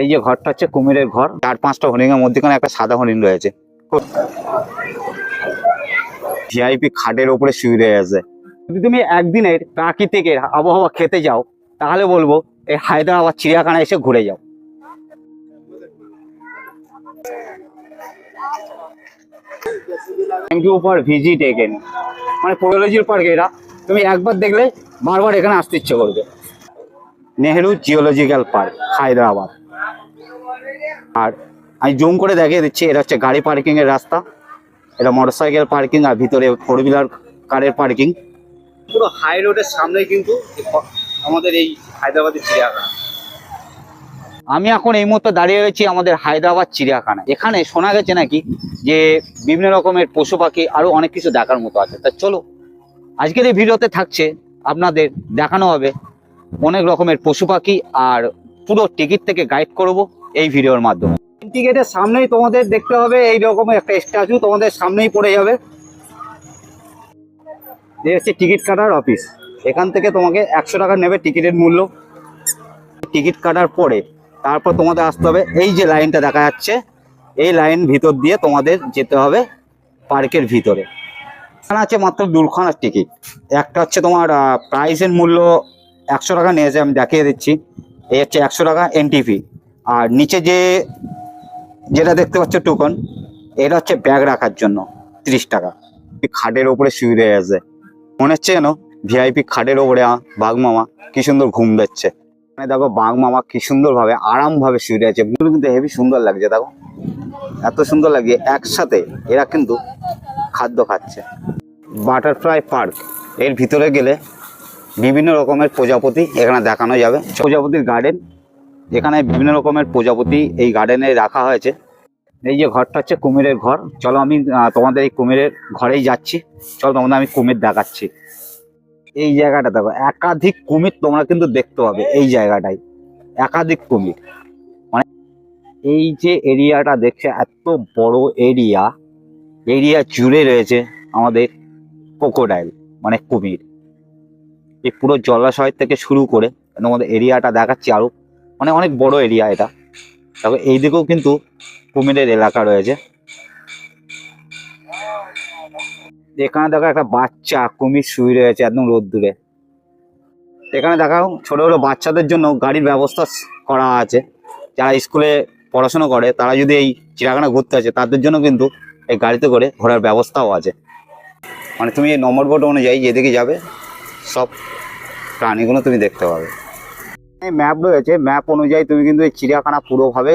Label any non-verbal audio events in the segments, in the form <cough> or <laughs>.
এই যে ঘরটা হচ্ছে কুমিরের ঘর। চার পাঁচটা হরিণের মধ্যেখানে একটা সাদা হরিণ রয়েছে। ভিআইপি খাটের ওপরে শুয়ে রয়েছে যদি তুমি একদিনের প্রাকৃতিকের আবহাওয়া খেতে যাও, তাহলে বলব এই হায়দ্রাবাদ চিড়িয়াখানা এসে ঘুরে যাও। Thank you for visit again মানে পোলোলজির পার্ক এটা তুমি একবার দেখলে বারবার এখানে আসতে ইচ্ছে করবে। Nehru zoological park Hyderabad. আর আমি জুম করে দেখিয়ে দিচ্ছি এটা হচ্ছে গাড়ি পার্কিং এর রাস্তা। এটা মোটরসাইকেল পার্কিং আর ভিতরে ফোর হুইলার কারের পার্কিং পুরো হাই রোডের সামনে কিন্তু আমাদের এই হায়দ্রাবাদের চিড়িয়াখানা। আমি এখন এই মুহূর্তে দাঁড়িয়ে রয়েছি আমাদের হায়দ্রাবাদ চিড়িয়াখানা এখানে শোনা গেছে নাকি যে বিভিন্ন রকমের পশু পাখি আরও অনেক কিছু দেখার মতো আছে। তা চলো আজকের এই ভিডিওতে থাকছে আপনাদের দেখানো হবে অনেক রকমের পশু পাখি আর পুরো টিকিট থেকে গাইড করব। এই ভিডিওর মাধ্যমে। টিকিটের সামনেই তোমাদের দেখতে হবে এই রকম একটা স্ট্যাচু তোমাদের সামনেই পড়ে যাবে। এই হচ্ছে টিকিট কাটার অফিস এখান থেকে তোমাকে একশো টাকা নেবে টিকিটের মূল্য। টিকিট কাটার পরে তারপর তোমাদের আসতে হবে, এই যে লাইনটা দেখা যাচ্ছে, এই লাইন ভিতর দিয়ে তোমাদের যেতে হবে পার্কের ভিতরে। এখানে আছে মাত্র দুখানার টিকিট একটা হচ্ছে তোমার প্রাইসের মূল্য একশো টাকা নিয়েছে, আমি দেখিয়ে দিচ্ছি। এই হচ্ছে একশো টাকা এনটিপি আর নিচে যে, যেটা দেখতে পাচ্ছ টুকন এটা হচ্ছে ব্যাগ রাখার জন্য, তিরিশ টাকা। খাটের ওপরে শুয়ে রয়ে আছে। মনে হচ্ছে যেন ভিআইপি খাটের ওপরে বাঘ মামা কি সুন্দর ঘুম দিচ্ছে। এখানে দেখো, বাঘ মামা কি সুন্দর ভাবে আরাম ভাবে শুয়ে এগুলো কিন্তু হেভি সুন্দর লাগছে, দেখো। এত সুন্দর লাগে একসাথে এরা কিন্তু খাদ্য খাচ্ছে। বাটারফ্লাই পার্কের ভিতরে গেলে বিভিন্ন রকমের প্রজাপতি এখানে দেখানো যাবে। প্রজাপতির গার্ডেন এখানে বিভিন্ন রকমের প্রজাপতি এই গার্ডেনে রাখা হয়েছে। এই যে ঘরটা হচ্ছে কুমিরের ঘর। চলো আমি তোমাদের এই কুমিরের ঘরেই যাচ্ছি। চলো তোমাদের আমি কুমির দেখাচ্ছি। এই জায়গাটা দেখো, একাধিক কুমির তোমরা কিন্তু দেখতে পাবে এই জায়গাটাই একাধিক কুমির। মানে এই যে এরিয়াটা দেখছে, এত বড় এরিয়া এরিয়া জুড়ে রয়েছে আমাদের ক্রোকোডাইল মানে কুমির। এই পুরো জলাশয় থেকে শুরু করে আমাদের এরিয়াটা দেখাচ্ছি আরও মানে অনেক বড় এরিয়া এটা। তবে এইদিকেও কিন্তু কুমিরের এলাকা রয়েছে। এখানে দেখো একটা বাচ্চা, কুমির শুয়ে রয়েছে একদম রোদ্দুরে। এখানে দেখাও ছোট ছোট বাচ্চাদের জন্য গাড়ির ব্যবস্থা করা আছে। যারা স্কুলে পড়াশোনা করে, তারা যদি এই চিড়িয়াখানা ঘুরতে আছে তাদের জন্য কিন্তু এই গাড়িতে করে ঘোরার ব্যবস্থাও আছে। মানে তুমি এই নম্বর বোর্ড অনুযায়ী যেদিকে যাবে, সব প্রাণীগুলো তুমি দেখতে পাবে। এই ম্যাপ রয়েছে ম্যাপ অনুযায়ী তুমি কিন্তু এই চিড়িয়াখানা পুরোভাবে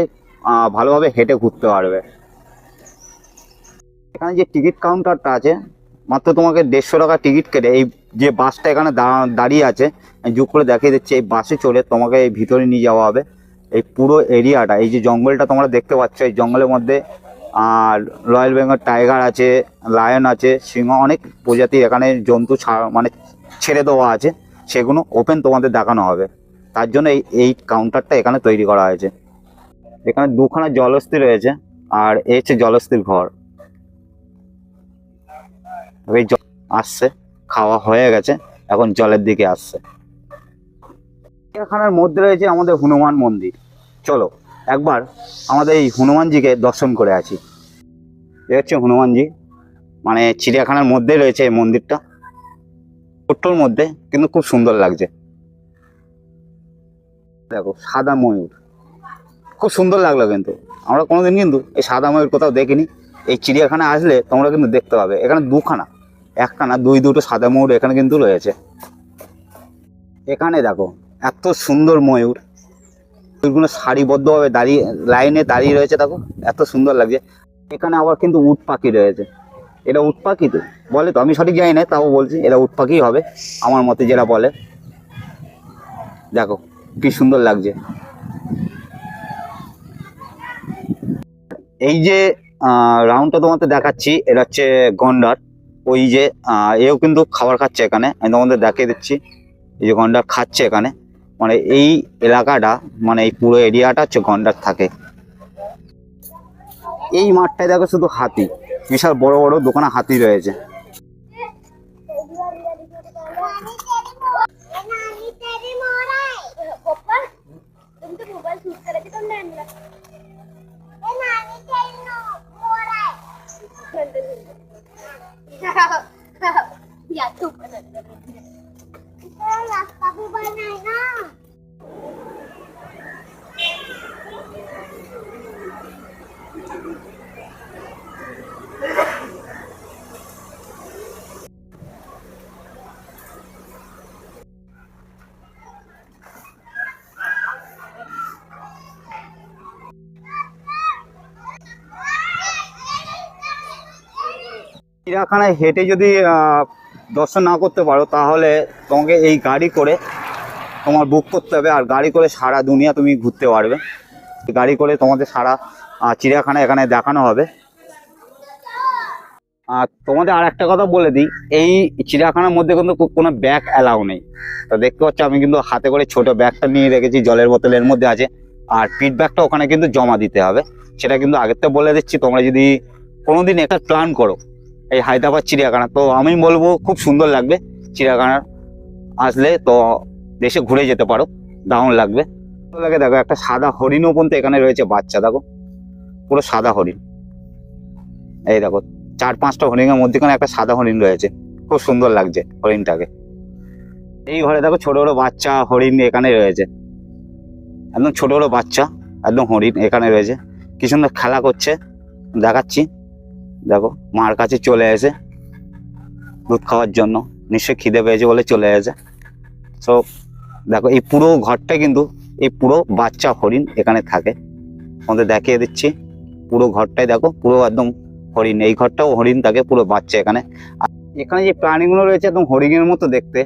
ভালোভাবে হেঁটে ঘুরতে পারবে। এখানে যে টিকিট কাউন্টারটা আছে, মাত্র তোমাকে দেড়শো টাকা টিকিট কেটে এই যে বাসটা এখানে দাঁড়িয়ে আছে যুগ করে দেখিয়ে দিচ্ছি, এই বাসে চড়ে তোমাকে এই ভিতরে নিয়ে যাওয়া হবে। এই পুরো এরিয়াটা এই যে জঙ্গলটা তোমরা দেখতে পাচ্ছ, এই জঙ্গলের মধ্যে আর রয়্যাল বেঙ্গল টাইগার আছে লায়ন আছে, সিংহ, অনেক প্রজাতির এখানে জন্তু মানে ছেড়ে দেওয়া আছে, সেগুলো ওপেন তোমাদের দেখানো হবে। তার জন্য এই এই কাউন্টারটা এখানে তৈরি করা হয়েছে। এখানে দুখানা জলস্থি রয়েছে, আর এই হচ্ছে জলস্থির ঘর। এই জল আসছে, খাওয়া হয়ে গেছে, এখন জলের দিকে আসছে। চিড়িয়াখানার মধ্যে রয়েছে আমাদের হনুমান মন্দির। চলো, একবার আমাদের এই হনুমানজিকে দর্শন করে আছি এ হচ্ছে হনুমানজি মানে চিড়িয়াখানার মধ্যে রয়েছে এই মন্দিরটা। ছোট্টর মধ্যে, কিন্তু খুব সুন্দর লাগছে। দেখো, সাদা ময়ূর। খুব সুন্দর লাগল কিন্তু। আমরা কোনোদিন কিন্তু এই সাদা ময়ূর কোথাও দেখিনি। এই চিড়িয়াখানা আসলে তোমরা কিন্তু দেখতে পাবে। এখানে দুখানা। একখানা, দুই, দুটো সাদা ময়ূর এখানে কিন্তু রয়েছে। এখানে দেখো, এত সুন্দর ময়ূর। ময়ূরগুলো সারিবদ্ধভাবে দাঁড়িয়ে, লাইনে দাঁড়িয়ে রয়েছে দেখো, এত সুন্দর লাগছে। এখানে আবার কিন্তু উট পাখি রয়েছে। এটা উট পাখি তো? বলে তো, আমি সঠিক জানি না, তাও বলছি এটা উট পাখি হবে, আমার মতে যেটা বলে। দেখো কি সুন্দর লাগছে। এই যে রাউন্ডটা তোমাদের দেখাচ্ছি, এটা হচ্ছে গন্ডার। ওই যে এও কিন্তু খাবার খাচ্ছে এখানে। আমি তোমাদের দেখিয়ে দিচ্ছি, এই যে গন্ডার খাচ্ছে এখানে। মানে এই এলাকাটা মানে এই পুরো এরিয়াটা হচ্ছে গন্ডার থাকে। এই মাঠটায় দেখো শুধু হাতি। বিশাল বড় বড় দোকানে হাতি রয়েছে। <laughs> Ya tu pun ada. Kita nak kau buat naik. চিড়িয়াখানায় হেঁটে যদি দর্শন না করতে পারো, তাহলে তোমাকে এই গাড়ি করে তোমার বুক করতে হবে, আর গাড়ি করে সারা দুনিয়া তুমি ঘুরতে পারবে। গাড়ি করে তোমাদের সারা চিড়িয়াখানা এখানে দেখানো হবে। আর তোমাদের আর একটা কথা বলে দিই, এই চিড়িয়াখানার মধ্যে কিন্তু কোনো ব্যাগ অ্যালাউ নেই। তো দেখতে পাচ্ছ, আমি কিন্তু হাতে করে ছোট ব্যাগটা নিয়ে রেখেছি, জলের বোতলের মধ্যে আছে। আর পিট ব্যাগটা ওখানে কিন্তু জমা দিতে হবে। সেটা কিন্তু আগের থেকে বলে দিচ্ছি, তোমরা যদি কোনোদিন একটা প্ল্যান করো এই হায়দ্রাবাদ চিড়িয়াখানা। তো আমি বলব খুব সুন্দর লাগবে চিড়িয়াখানার আসলে, তো দেশে ঘুরে যেতে পারো, দারুণ লাগবে। লাগে দেখো, একটা সাদা হরিণও পর্যন্ত এখানে রয়েছে, বাচ্চা, দেখো। পুরো সাদা হরিণ। এই দেখো, চার পাঁচটা হরিণের মধ্যেখানে একটা সাদা হরিণ রয়েছে। খুব সুন্দর লাগছে হরিণটাকে। এই ঘরে দেখো, ছোট ছোট বাচ্চা হরিণ এখানে রয়েছে। একদম ছোট ছোট বাচ্চা, একদম হরিণ এখানে রয়েছে। কি সুন্দর খেলা করছে, দেখাচ্ছি। দেখো, মার কাছে চলে এসে দুধ খাওয়ার জন্য। নিশ্চয়ই খিদে পেয়েছে বলে চলে এসে। সো দেখো, এই পুরো ঘরটা কিন্তু, এই পুরো বাচ্চা হরিণ এখানে থাকে। আমাদের দেখিয়ে দিচ্ছি পুরো ঘরটাই। দেখো, পুরো একদম হরিণ। এই ঘরটাও হরিণ থাকে, পুরো বাচ্চা এখানে। এখানে যে প্রাণীগুলো রয়েছে, একদম হরিণের মতো দেখতে।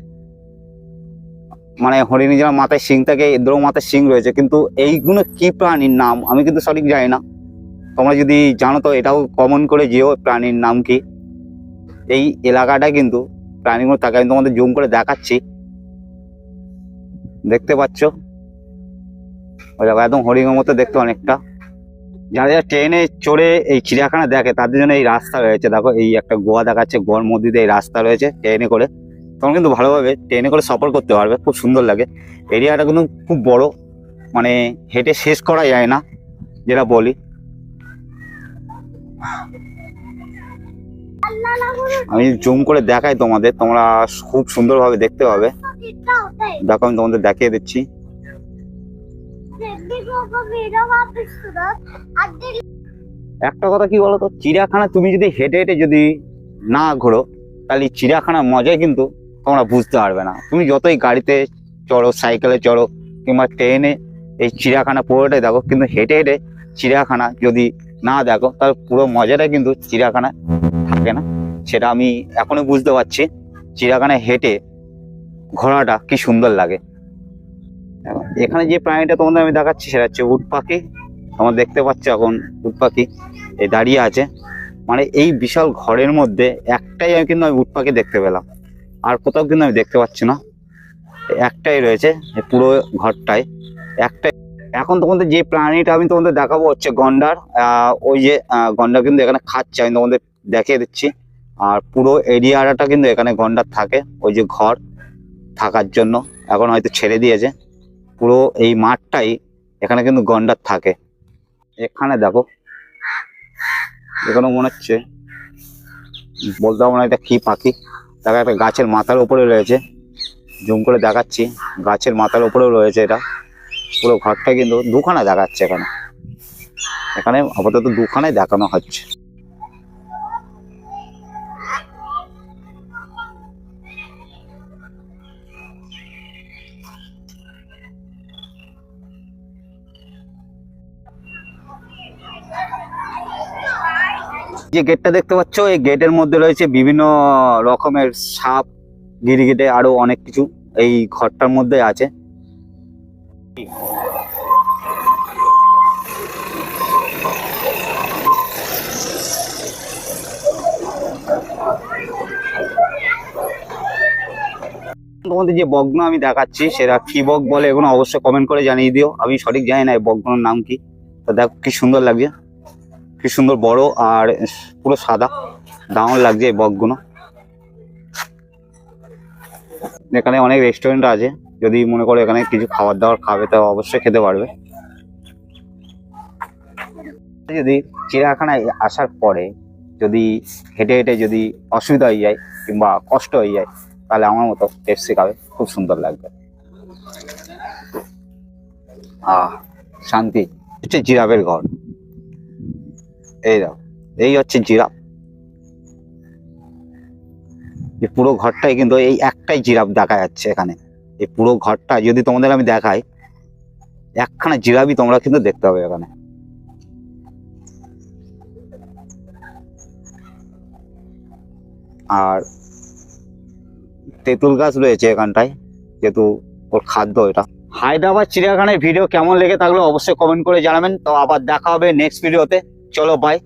মানে হরিণের যেমন মাথায় শিং থাকে এদেরও মাথায় শিং রয়েছে। কিন্তু এইগুলো কি প্রাণীর নাম? আমি কিন্তু সঠিক জানি না। তোমরা যদি জানো তো, এটাও কমন করে যেও প্রাণীর নাম কি? এই এলাকাটা কিন্তু প্রাণীগুলো থাকে। আমি তোমাদের জুম করে দেখাচ্ছি। দেখতে পাচ্ছ? ওই দেখো, একদম হরিণের মতো দেখতে অনেকটা। যারা যারা ট্রেনে চড়ে এই চিড়িয়াখানা দেখে, তাদের জন্য এই রাস্তা রয়েছে। দেখো, এই একটা গোয়া দেখাচ্ছে গোয়ার মধ্যে দিয়ে এই রাস্তা রয়েছে ট্রেনে করে। তখন কিন্তু ভালোভাবে ট্রেনে করে সফর করতে পারবে, খুব সুন্দর লাগে। এরিয়াটা কিন্তু খুব বড় মানে হেঁটে শেষ করা যায় না, যেটা বলে। আমি জুম করে দেখাই তোমাদের, তোমরা খুব সুন্দরভাবে দেখতে পাবে। দেখো, আমি তোমাদের দেখিয়ে দিচ্ছি। একটা কথা কি বলতো, চিড়িয়াখানা তুমি যদি হেঁটে হেঁটে যদি না ঘোরো, তাহলে চিড়িয়াখানার মজাই কিন্তু তোমরা বুঝতে পারবে না। তুমি যতই গাড়িতে চড়ো, সাইকেলে চড়ো, কিংবা ট্রেনে, এই চিড়িয়াখানা পুরোটাই দেখো, কিন্তু হেঁটে হেঁটে চিড়িয়াখানা যদি না, দেখো, তার পুরো মজাটা কিন্তু চিড়িয়াখানা থাকে না। সেটা আমি এখনই বুঝতে পারছি চিড়িয়াখানায় হেঁটে ঘোরাটা কি সুন্দর লাগে। এখানে যে প্রাণীটা তোমাদের আমি দেখাচ্ছি, সেটা হচ্ছে উট পাখি। তোমরা দেখতে পাচ্ছ এখন উট পাখি এই দাঁড়িয়ে আছে। মানে এই বিশাল ঘরের মধ্যে একটাই আমি কিন্তু আমি উট পাখি দেখতে পেলাম। আর কোথাও কিন্তু আমি দেখতে পাচ্ছি না। একটাই রয়েছে পুরো ঘরটায়। একটাই এখন তোমাদের যে প্রাণীটা আমি তোমাদের দেখাবো হচ্ছে গন্ডার ওই যে গন্ডার কিন্তু এখানে খাচ্ছে, আমি তোমাদের দেখিয়ে দিচ্ছি। আর পুরো এরিয়াটা কিন্তু এখানে গন্ডার থাকে, ওই যে ঘর থাকার জন্য, এখন হয়তো ছেড়ে দিয়েছে। পুরো এই মাঠটাই এখানে কিন্তু গন্ডার থাকে। এখানে দেখো এখানে মনে হচ্ছে, বলতে পারব না এটা কি পাখি। দেখো একটা গাছের মাথার উপরে রয়েছে, জুম করে দেখাচ্ছি, গাছের মাথার উপরেও রয়েছে এটা। পুরো ঘরটা কিন্তু দুখানা দেখাচ্ছে এখানে। এখানে আপাতত দুখানায় দেখানো হচ্ছে। যে গেটটা দেখতে পাচ্ছ, এই গেটের মধ্যে রয়েছে বিভিন্ন রকমের সাপ, গিরগিটে আরও অনেক কিছু এই ঘরটার মধ্যে আছে। তোমাদের যে বগ্ন আমি দেখাচ্ছি, সেটা কি বক বলে এগুলো অবশ্যই কমেন্ট করে জানিয়ে দিও। আমি সঠিক জানি না এই বগ্নর নাম কি। তো দেখো, কি সুন্দর লাগছে। কি সুন্দর বড় আর পুরো সাদা। দারুণ লাগছে এই বকগুলো এখানে অনেক রেস্টুরেন্ট আছে। যদি মনে করো এখানে কিছু খাবার দাবার খাবে, তো অবশ্যই খেতে পারবে। যদি চিড়িয়াখানায় আসার পরে যদি হেঁটে হেঁটে যদি অসুবিধা হয়ে যায় কিংবা কষ্ট হয়ে যায়, তাহলে আমার মতো পেপসি খাবে, খুব সুন্দর লাগবে। আহ, শান্তি। হচ্ছে জিরাফের ঘর। এই দাও এই হচ্ছে জিরাফ। পুরো ঘরটাই কিন্তু এই একটাই জিরাফ দেখা যাচ্ছে এখানে। এই পুরো ঘরটা যদি তোমাদের আমি দেখাই, একখানা জিরাফই তোমরা কিন্তু দেখতে হবে এখানে। আর তেঁতুল গাছ রয়েছে এখানটায়, যেহেতু ওর খাদ্য এটা। হায়দ্রাবাদ চিড়িয়াখানায় ভিডিও কেমন লেগে থাকলে অবশ্যই কমেন্ট করে জানাবেন। তো আবার দেখা হবে নেক্সট ভিডিওতে চলো বাই